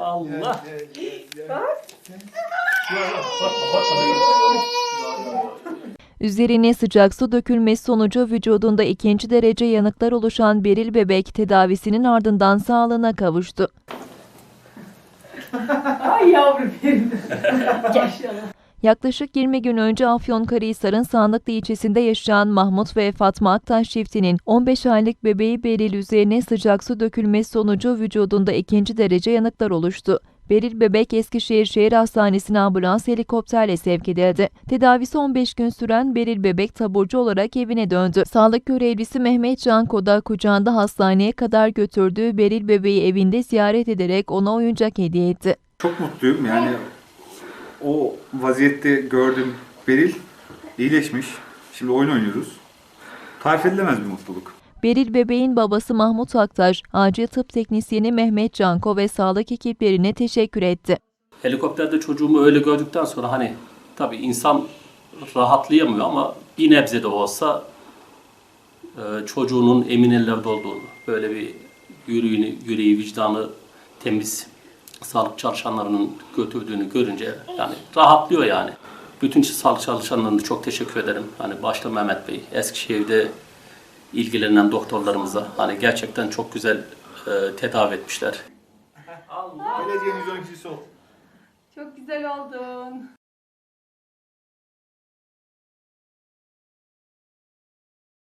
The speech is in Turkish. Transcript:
Allah. Üzerine sıcak su dökülmesi sonucu vücudunda ikinci derece yanıklar oluşan Beril bebek tedavisinin ardından sağlığına kavuştu. Ay yavrum benim. Yaklaşık 20 gün önce Afyonkarahisar'ın Sandıklı ilçesinde yaşayan Mahmut ve Fatma Aktaş çiftinin 15 aylık bebeği Beril üzerine sıcak su dökülmesi sonucu vücudunda ikinci derece yanıklar oluştu. Beril bebek Eskişehir Şehir Hastanesi'ne ambulans helikopterle sevk edildi. Tedavisi 15 gün süren Beril bebek taburcu olarak evine döndü. Sağlık görevlisi Mehmet Can Koda kucağında hastaneye kadar götürdüğü Beril bebeği evinde ziyaret ederek ona oyuncak hediye etti. Çok mutluyum yani o vaziyette gördüm Beril iyileşmiş. Şimdi oyun oynuyoruz. Tarif edilemez bir mutluluk. Beril bebeğin babası Mahmut Aktaş, acil tıp teknisyeni Mehmet Canko ve sağlık ekiplerine teşekkür etti. Helikopterde çocuğumu öyle gördükten sonra hani tabii insan rahatlayamıyor ama bir nebze de olsa e, çocuğunun emin ellerde olduğunu, böyle bir yüreğini, yüreği, vicdanı temiz sağlık çalışanlarının götürdüğünü görünce yani rahatlıyor yani. Bütün sağlık çalışanlarına da çok teşekkür ederim. Hani başta Mehmet Bey, Eskişehir'de ilgilenen doktorlarımıza hani gerçekten çok güzel e, tedavi etmişler. Geleceğin 112'si ol. Çok güzel oldun.